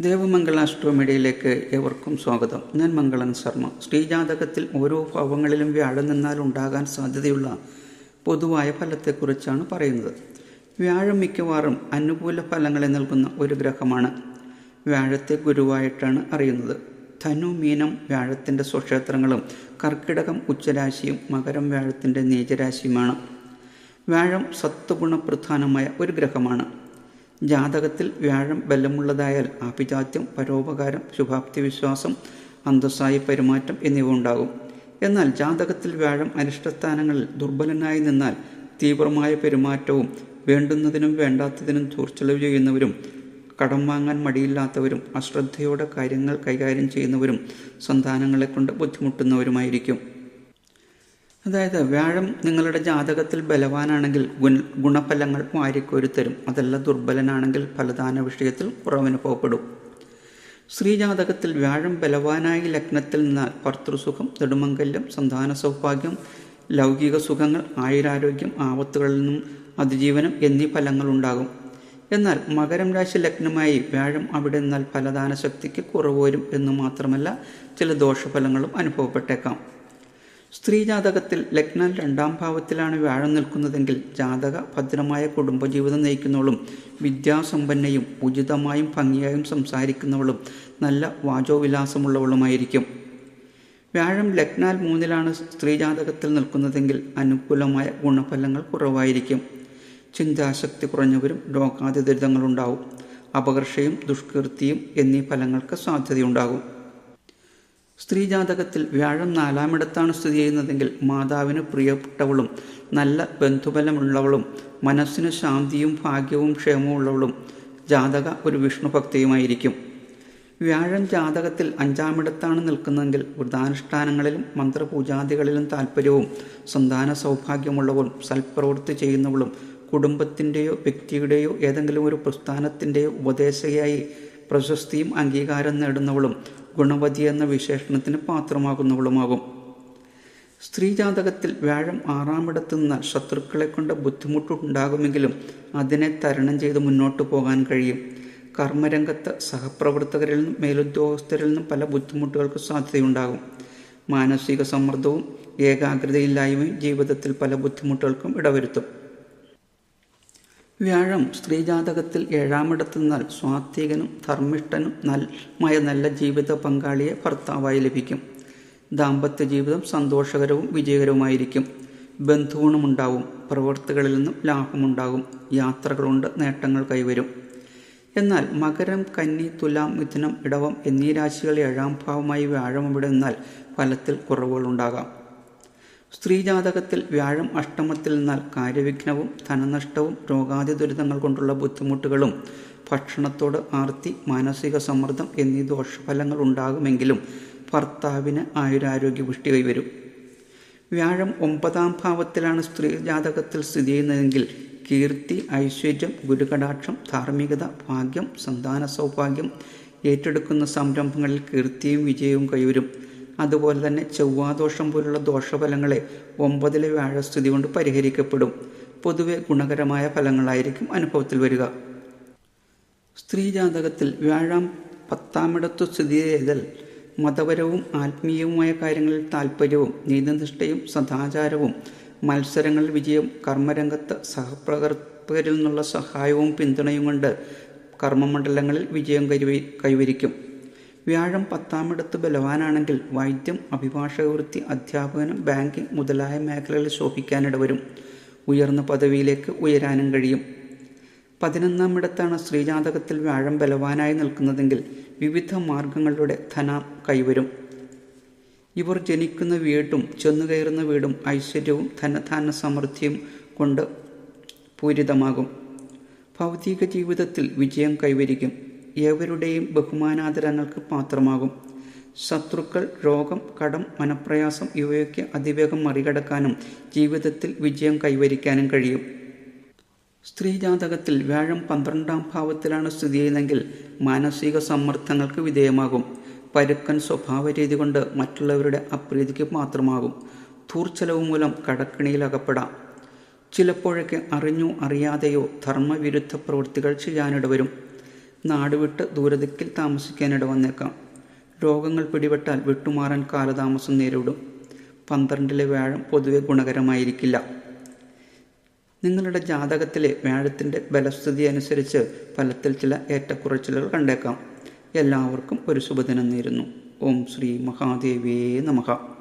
ദേവമംഗള അഷ്ടോമിഡിയിലേക്ക് ഏവർക്കും സ്വാഗതം. ഞാൻ മംഗളൻ ശർമ്മ. ശ്രീജാതകത്തിൽ ഓരോ ഭാവങ്ങളിലും വ്യാഴം നിന്നാൽ ഉണ്ടാകാൻ സാധ്യതയുള്ള പൊതുവായ ഫലത്തെക്കുറിച്ചാണ് പറയുന്നത്. വ്യാഴം മിക്കവാറും അനുകൂല ഫലങ്ങളെ നൽകുന്ന ഒരു ഗ്രഹമാണ്. വ്യാഴത്തെ ഗുരുവായിട്ടാണ് അറിയുന്നത്. ധനു മീനം വ്യാഴത്തിന്റെ സ്വക്ഷേത്രങ്ങളും കർക്കിടകം ഉച്ചരാശിയും മകരം വ്യാഴത്തിന്റെ നീചരാശിയുമാണ്. വ്യാഴം സത്വഗുണപ്രധാനമായ ഒരു ഗ്രഹമാണ്. ജാതകത്തിൽ വ്യാഴം ബലമുള്ളതായാൽ ആഭിജാത്യം പരോപകാരം ശുഭാപ്തി വിശ്വാസം അന്തസ്സായ പെരുമാറ്റം എന്നിവ ഉണ്ടാകും. എന്നാൽ ജാതകത്തിൽ വ്യാഴം അനിഷ്ടസ്ഥാനങ്ങളിൽ ദുർബലനായി നിന്നാൽ തീവ്രമായ പെരുമാറ്റവും വേണ്ടുന്നതിനും വേണ്ടാത്തതിനും ദൂർച്ചെലവ് ചെയ്യുന്നവരും കടം വാങ്ങാൻ മടിയില്ലാത്തവരും അശ്രദ്ധയോടെ കാര്യങ്ങൾ കൈകാര്യം ചെയ്യുന്നവരും സന്താനങ്ങളെക്കൊണ്ട് ബുദ്ധിമുട്ടുന്നവരുമായിരിക്കും. അതായത് വ്യാഴം നിങ്ങളുടെ ജാതകത്തിൽ ബലവാനാണെങ്കിൽ ഗുണ ഗുണഫലങ്ങൾ വാരിക്കോരിത്തരും. അതല്ല ദുർബലനാണെങ്കിൽ ഫലദാന വിഷയത്തിൽ കുറവനുഭവപ്പെടും സ്ത്രീജാതകത്തിൽ വ്യാഴം ബലവാനായി ലഗ്നത്തിൽ നിന്നാൽ ഭർത്തൃസുഖം നെടുമംഗല്യം സന്താന സൗഭാഗ്യം ലൗകിക സുഖങ്ങൾ ആയുരാരോഗ്യം ആപത്തുകളിൽ നിന്നും അതിജീവനം എന്നീ ഫലങ്ങൾ ഉണ്ടാകും. എന്നാൽ മകരം രാശി ലഗ്നമായി വ്യാഴം അവിടെ നിന്നാൽ ഫലദാന ശക്തിക്ക് കുറവ് വരും എന്ന് മാത്രമല്ല ചില ദോഷഫലങ്ങളും അനുഭവപ്പെട്ടേക്കാം. സ്ത്രീ ജാതകത്തിൽ ലഗ്നം രണ്ടാം ഭാവത്തിലാണ് വ്യാഴം നിൽക്കുന്നതെങ്കിൽ ജാതക ഭദ്രമായ കുടുംബജീവിതം നയിക്കുന്നവളും വിദ്യാസമ്പന്നയും ഉചിതമായും ഭംഗിയായും സംസാരിക്കുന്നവളും നല്ല വാചോവിലാസമുള്ളവളുമായിരിക്കും. വ്യാഴം ലഗ്നാൽ മൂന്നിലാണ് സ്ത്രീ ജാതകത്തിൽ നിൽക്കുന്നതെങ്കിൽ അനുകൂലമായ ഗുണഫലങ്ങൾ കുറവായിരിക്കും. ചിന്താശക്തി കുറഞ്ഞവരും രോഗാതി ദുരിതങ്ങളുണ്ടാവും അപകർഷയും ദുഷ്കീർത്തിയും എന്നീ ഫലങ്ങൾക്ക് സാധ്യതയുണ്ടാകും. സ്ത്രീ ജാതകത്തിൽ വ്യാഴം നാലാമിടത്താണ് സ്ഥിതി ചെയ്യുന്നതെങ്കിൽ മാതാവിന് പ്രിയപ്പെട്ടവളും നല്ല ബന്ധുബലമുള്ളവളും മനസ്സിന് ശാന്തിയും ഭാഗ്യവും ക്ഷേമവും ഉള്ളവളും ജാതക ഒരു വിഷ്ണുഭക്തിയുമായിരിക്കും. വ്യാഴം ജാതകത്തിൽ അഞ്ചാമിടത്താണ് നിൽക്കുന്നതെങ്കിൽ വൃതാനുഷ്ഠാനങ്ങളിലും മന്ത്രപൂജാദികളിലും താല്പര്യവും സന്താന സൗഭാഗ്യമുള്ളവളും സൽപ്രവൃത്തി ചെയ്യുന്നവളും കുടുംബത്തിന്റെയോ വ്യക്തിയുടെയോ ഏതെങ്കിലും ഒരു പ്രസ്ഥാനത്തിന്റെയോ ഉപദേശകയായി പ്രശസ്തിയും അംഗീകാരം നേടുന്നവളും ഗുണവതി എന്ന വിശേഷണത്തിന് പാത്രമാകുന്നവളുമാകും. സ്ത്രീജാതകത്തിൽ വ്യാഴം ആറാമിടത്ത് നിന്ന് ശത്രുക്കളെ കൊണ്ട് ബുദ്ധിമുട്ടുണ്ടാകുമെങ്കിലും അതിനെ തരണം ചെയ്ത് മുന്നോട്ട് പോകാൻ കഴിയും. കർമ്മരംഗത്ത് സഹപ്രവർത്തകരിൽ നിന്നും മേലുദ്യോഗസ്ഥരിൽ നിന്നും പല ബുദ്ധിമുട്ടുകൾക്ക് സാധ്യതയുണ്ടാകും. മാനസിക സമ്മർദ്ദവും ഏകാഗ്രതയില്ലായ്മയും ജീവിതത്തിൽ പല ബുദ്ധിമുട്ടുകൾക്കും ഇടവരുത്തും. വ്യാഴം സ്ത്രീജാതകത്തിൽ ഏഴാമിടത്ത് നിന്നാൽ സ്വാത്വികനും ധർമ്മിഷ്ഠനും നന്മയ നല്ല ജീവിത പങ്കാളിയെ ഭർത്താവായി ലഭിക്കും. ദാമ്പത്യ ജീവിതം സന്തോഷകരവും വിജയകരവുമായിരിക്കും. ബന്ധുഗുണമുണ്ടാവും. പ്രവൃത്തികളിൽ നിന്നും ലാഭമുണ്ടാകും. യാത്രകളുണ്ട് നേട്ടങ്ങൾ കൈവരും. എന്നാൽ മകരം കന്നി തുലാം മിഥുനം ഇടവം എന്നീ രാശികൾ ഏഴാം ഭാവമായി വ്യാഴം ഇവിടെ നിന്നാൽ ഫലത്തിൽ കുറവുകളുണ്ടാകാം. സ്ത്രീജാതകത്തിൽ വ്യാഴം അഷ്ടമത്തിൽ നിന്നാൽ കാര്യവിഘ്നവും ധനനഷ്ടവും രോഗാതി ദുരിതങ്ങൾ കൊണ്ടുള്ള ബുദ്ധിമുട്ടുകളും ഭക്ഷണത്തോട് ആർത്തി മാനസിക സമ്മർദ്ദം എന്നീ ദോഷഫലങ്ങൾ ഉണ്ടാകുമെങ്കിലും ഭർത്താവിന് ആയുരാരോഗ്യ പുഷ്ടി കൈവരും വ്യാഴം ഒമ്പതാം ഭാവത്തിലാണ് സ്ത്രീ ജാതകത്തിൽ സ്ഥിതി ചെയ്യുന്നതെങ്കിൽ കീർത്തി ഐശ്വര്യം ഗുരുകടാക്ഷം ധാർമ്മികത ഭാഗ്യം സന്താന സൗഭാഗ്യം ഏറ്റെടുക്കുന്ന സംരംഭങ്ങളിൽ കീർത്തിയും വിജയവും കൈവരും. അതുപോലെ തന്നെ ചൊവ്വാദോഷം പോലുള്ള ദോഷഫലങ്ങളെ ഒമ്പതിലെ വ്യാഴസ്ഥിതി കൊണ്ട് പരിഹരിക്കപ്പെടും. പൊതുവെ ഗുണകരമായ ഫലങ്ങളായിരിക്കും അനുഭവത്തിൽ വരിക. സ്ത്രീ ജാതകത്തിൽ വ്യാഴം പത്താമിടത്തു സ്ഥിതി ചെയ്താൽ മതപരവും ആത്മീയവുമായ കാര്യങ്ങളിൽ താല്പര്യവും നീതിനിഷ്ഠയും സദാചാരവും മത്സരങ്ങളിൽ വിജയം കർമ്മരംഗത്ത് സഹപ്രവർത്തകരിൽ നിന്നുള്ള സഹായവും പിന്തുണയും കൊണ്ട് കർമ്മമണ്ഡലങ്ങളിൽ വിജയം കൈവരിക്കും. വ്യാഴം പത്താമിടത്ത് ബലവാനാണെങ്കിൽ വൈദ്യം അഭിഭാഷകവൃത്തി അധ്യാപനം ബാങ്കിംഗ് മുതലായ മേഖലകളിൽ ശോഭിക്കാനിടവരും. ഉയർന്ന പദവിയിലേക്ക് ഉയരാനും കഴിയും. പതിനൊന്നാം ഇടത്താണ് ശ്രീജാതകത്തിൽ വ്യാഴം ബലവാനായി നിൽക്കുന്നതെങ്കിൽ വിവിധ മാർഗങ്ങളിലൂടെ ധനം കൈവരും. ഇവർ ജനിക്കുന്ന വീടും ചെന്നു കയറുന്ന വീടും ഐശ്വര്യവും ധനധാന സമൃദ്ധിയും കൊണ്ട് പൂരിതമാകും. ഭൗതിക ജീവിതത്തിൽ വിജയം കൈവരിക്കും. ഏവരുടെയും ബഹുമാനാദരങ്ങൾക്ക് പാത്രമാകും. ശത്രുക്കൾ രോഗം കടം മനപ്രയാസം ഇവയൊക്കെ അതിവേഗം മറികടക്കാനും ജീവിതത്തിൽ വിജയം കൈവരിക്കാനും കഴിയും. സ്ത്രീ ജാതകത്തിൽ വ്യാഴം പന്ത്രണ്ടാം ഭാവത്തിലാണ് സ്ഥിതി ചെയ്യുന്നതെങ്കിൽ മാനസിക സമ്മർദ്ദങ്ങൾക്ക് വിധേയമാകും. പരുക്കൻ സ്വഭാവ രീതി കൊണ്ട് മറ്റുള്ളവരുടെ അപ്രീതിക്ക് മാത്രമാകും തൂർച്ചലവ് മൂലം കടക്കിണിയിൽ അകപ്പെടാം. ചിലപ്പോഴൊക്കെ അറിഞ്ഞോ അറിയാതെയോ ധർമ്മവിരുദ്ധ പ്രവൃത്തികൾ ചെയ്യാനിടവരും. നാട് വിട്ട് ദൂരദിക്കിൽ താമസിക്കാനിട വന്നേക്കാം. രോഗങ്ങൾ പിടിപെട്ടാൽ വിട്ടുമാറാൻ കാലതാമസം നേരിടും. പന്ത്രണ്ടിലെ വ്യാഴം പൊതുവെ ഗുണകരമായിരിക്കില്ല. നിങ്ങളുടെ ജാതകത്തിലെ വ്യാഴത്തിന്റെ ബലസ്ഥിതി അനുസരിച്ച് ഫലത്തിൽ ചില ഏറ്റക്കുറച്ചിലുകൾ കണ്ടേക്കാം. എല്ലാവർക്കും ഒരു ശുഭദിനം നേരുന്നു. ഓം ശ്രീ മഹാദേവേ നമഃ.